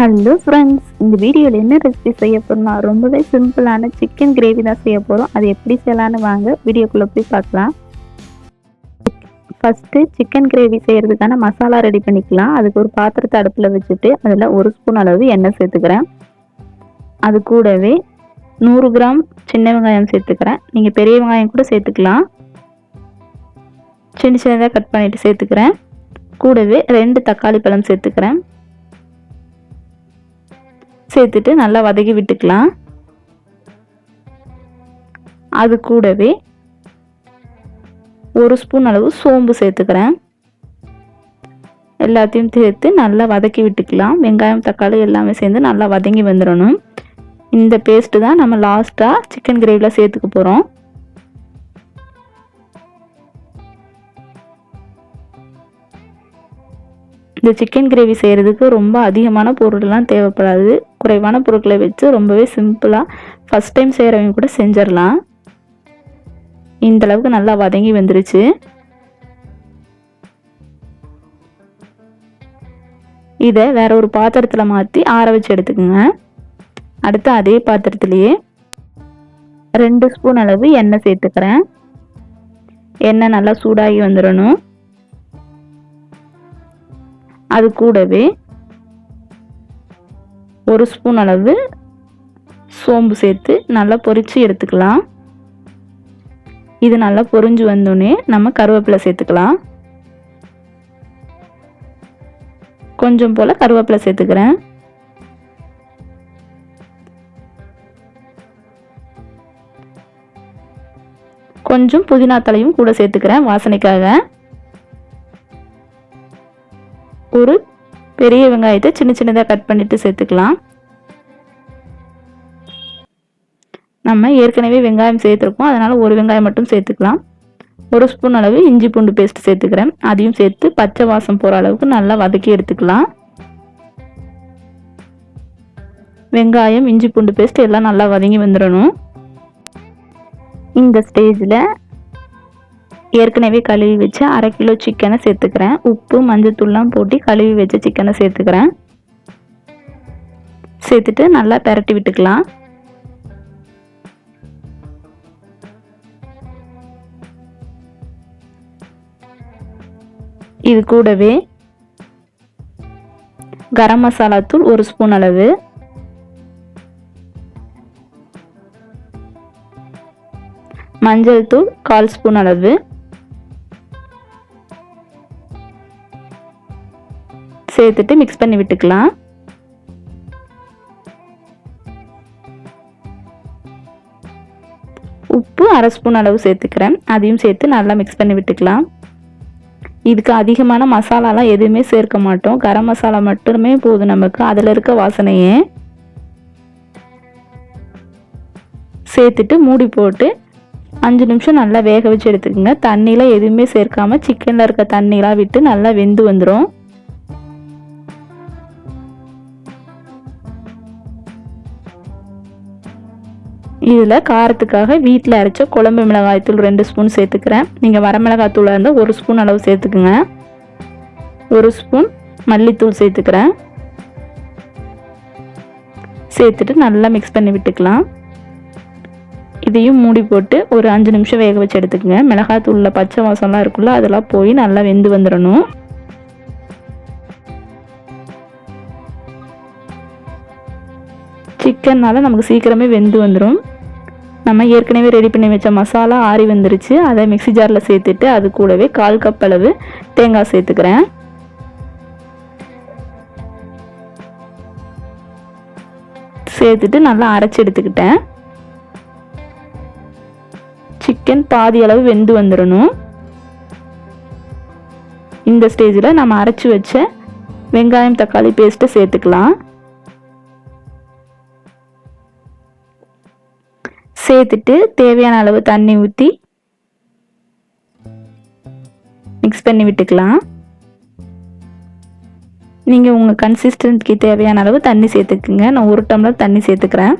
Hello friends இந்த வீடியோவில் என்ன ரெசிபி செய்ய போகிறோம்னா ரொம்பவே சிம்பிளான சிக்கன் கிரேவி தான் செய்ய போகிறோம் அது எப்படி செய்யலான்னு வாங்க வீடியோக்குள்ளே போய் பார்க்கலாம். ஃபஸ்ட்டு சிக்கன் கிரேவி செய்கிறதுக்கான மசாலா ரெடி பண்ணிக்கலாம். அதுக்கு ஒரு பாத்திரத்தை அடுப்பில் வச்சுட்டு அதில் ஒரு ஸ்பூன் அளவு எண்ணெய் சேர்த்துக்கிறேன். அது கூடவே நூறு கிராம் சின்ன வெங்காயம் சேர்த்துக்கிறேன். நீங்கள் பெரிய வெங்காயம் கூட சேர்த்துக்கலாம். சின்ன சின்னதாக கட் பண்ணிவிட்டு சேர்த்துக்கிறேன். கூடவே ரெண்டு தக்காளி பழம் சேர்த்துக்கிறேன். சேர்த்துட்டு நல்லா வதக்கி விட்டுக்கலாம். அது கூடவே ஒரு ஸ்பூன் அளவு சோம்பு சேர்த்துக்கிறேன். எல்லாத்தையும் சேர்த்து நல்லா வதக்கி விட்டுக்கலாம். வெங்காயம் தக்காளி எல்லாமே சேர்ந்து நல்லா வதங்கி வந்துடணும். இந்த பேஸ்ட்டு தான் நம்ம லாஸ்ட்டாக சிக்கன் கிரேவியில் சேர்த்துக்க போகிறோம் இந்த சிக்கன் கிரேவி செய்கிறதுக்கு ரொம்ப அதிகமான பொருள்லாம் தேவைப்படாது. குறைவான பொருட்களை வச்சு ரொம்பவே சிம்பிளாக ஃபஸ்ட் டைம் செய்கிறவங்க கூட செஞ்சிடலாம். இந்தளவுக்கு நல்லா வதங்கி வந்துருச்சு. இதை வேற ஒரு பாத்திரத்தில் மாற்றி ஆற வச்சு எடுத்துக்கோங்க. அடுத்து அதே பாத்திரத்துலேயே ரெண்டு ஸ்பூன் அளவு எண்ணெய் சேர்த்துக்கிறேன். எண்ணெய் நல்லா சூடாகி வந்துடணும். அது கூடவே ஒரு ஸ்பூன் அளவு சோம்பு சேர்த்து நல்லா பொரித்து எடுத்துக்கலாம். இது நல்லா பொரிஞ்சு வந்தோடனே நம்ம கருவேப்பிலை சேர்த்துக்கலாம். கொஞ்சம் போல் கருவேப்பிலை சேர்த்துக்கிறேன். கொஞ்சம் புதினா தலையும் கூட சேர்த்துக்கிறேன் வாசனைக்காக. ஒரு பெரிய வெங்காயத்தை சின்ன சின்னதாக கட் பண்ணிட்டு சேர்த்துக்கலாம். நம்ம ஏற்கனவே வெங்காயம் சேர்த்துருக்கோம். அதனால் ஒரு வெங்காயம் மட்டும் சேர்த்துக்கலாம். ஒரு ஸ்பூன் அளவு இஞ்சி பூண்டு பேஸ்ட் சேர்த்துக்கிறேன். அதையும் சேர்த்து பச்சை வாசம் போகிற அளவுக்கு நல்லா வதக்கி எடுத்துக்கலாம். வெங்காயம் இஞ்சி பூண்டு பேஸ்ட் எல்லாம் நல்லா வதங்கி வந்துடணும் இந்த ஸ்டேஜில் ஏற்கனவே கழுவி வச்சு அரை கிலோ சிக்கனை சேர்த்துக்கிறேன். உப்பு மஞ்சத்தூள்லாம் போட்டு கழுவி வச்ச சிக்கனை சேர்த்துக்கிறேன். சேர்த்துட்டு நல்லா பெரட்டி விட்டுக்கலாம். இது கூடவே கரம் மசாலா தூள் ஒரு ஸ்பூன் அளவு. மஞ்சள் தூள் கால் ஸ்பூன் அளவு. சேர்த்துட்டு மிக்ஸ் பண்ணி விட்டுக்கலாம். உப்பு அரை ஸ்பூன் அளவு சேர்த்துக்கிறேன். அதையும் சேர்த்து நல்லா மிக்ஸ் பண்ணி விட்டுக்கலாம். இதுக்கு அதிகமான மசாலாலாம் எதுவுமே சேர்க்க மாட்டோம். கரம் மசாலா மட்டுமே போதும் நமக்கு. அதில் இருக்க வாசனையே. சேர்த்துட்டு மூடி போட்டு அஞ்சு நிமிஷம் நல்லா வேக வச்சு எடுத்துக்கோங்க. தண்ணியில் எதுவுமே சேர்க்காமல் சிக்கனில் இருக்க தண்ணிலாம் விட்டு நல்லா வெந்து வந்துடும் இதில் காரத்துக்காக வீட்டில் அரைச்ச குழம்பு மிளகாய்த்தூள் ரெண்டு ஸ்பூன் சேர்த்துக்கிறேன். நீங்கள் வரமிளகாய்த்தூளாக இருந்தால் ஒரு ஸ்பூன் அளவு சேர்த்துக்குங்க. ஒரு ஸ்பூன் மல்லித்தூள் சேர்த்துக்கிறேன். சேர்த்துட்டு நல்லா மிக்ஸ் பண்ணி விட்டுக்கலாம். இதையும் மூடி போட்டு ஒரு அஞ்சு நிமிஷம் வேக வச்சு எடுத்துக்கோங்க. மிளகாத்தூளில் பச்சை வாசம்லாம் இருக்குல்ல அதெல்லாம் போய் நல்லா வெந்து வந்துடணும். சிக்கன்னால நமக்கு சீக்கிரமே வெந்து வந்துடும் நம்ம ஏற்கனவே ரெடி பண்ணி வச்ச மசாலா ஆறி வந்துருச்சு. அதை மிக்சி ஜாரில் சேர்த்துட்டு அது கூடவே கால் கப் அளவு தேங்காய் சேர்த்துக்கிறேன். சேர்த்துட்டு நல்லா அரைச்சி எடுத்துக்கிட்டேன். சிக்கன் பாதி அளவு வெந்து வந்துடணும் இந்த ஸ்டேஜில் நம்ம அரைச்சி வச்ச வெங்காயம் தக்காளி பேஸ்ட்டை சேர்த்துக்கலாம். சேர்த்துட்டு தேவையான அளவு தண்ணி ஊற்றி மிக்ஸ் பண்ணி விட்டுக்கலாம். நீங்கள் உங்கள் கன்சிஸ்டன்ட்க்கு தேவையான அளவு தண்ணி சேர்த்துக்குங்க. நான் ஒரு டம்ளர் தண்ணி சேர்த்துக்கிறேன்.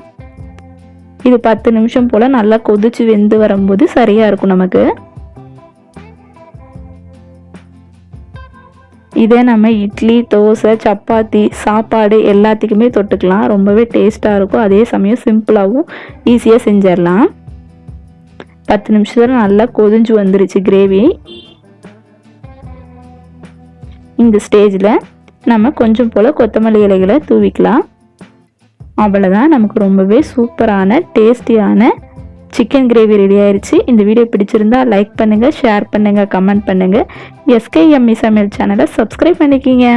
இது பத்து நிமிஷம் போல் நல்லா கொதிச்சு வெந்து வரும்போது சரியாக இருக்கும் நமக்கு. இதே நம்ம இட்லி தோசை சப்பாத்தி சாப்பாடு எல்லாத்துக்குமே தொட்டுக்கலாம். ரொம்பவே டேஸ்ட்டாக இருக்கும். அதே சமயம் சிம்பிளாகவும் ஈஸியாக செஞ்சிடலாம். பத்து நிமிஷத்தில் நல்லா கொதிஞ்சு வந்துருச்சு கிரேவி இந்த ஸ்டேஜில் நம்ம கொஞ்சம் போல் கொத்தமல்லி இலைகளை தூவிக்கலாம். அவ்வளோதான் நமக்கு ரொம்பவே சூப்பரான டேஸ்டியான சிக்கன் கிரேவி ரெடி ஆயிடுச்சு இந்த வீடியோ பிடிச்சிருந்தா லைக் பண்ணுங்கள் ஷேர் பண்ணுங்கள் கமெண்ட் பண்ணுங்கள் எஸ்கேஎம்இ சமையல் சேனலை சப்ஸ்கிரைப் பண்ணிக்கிங்க.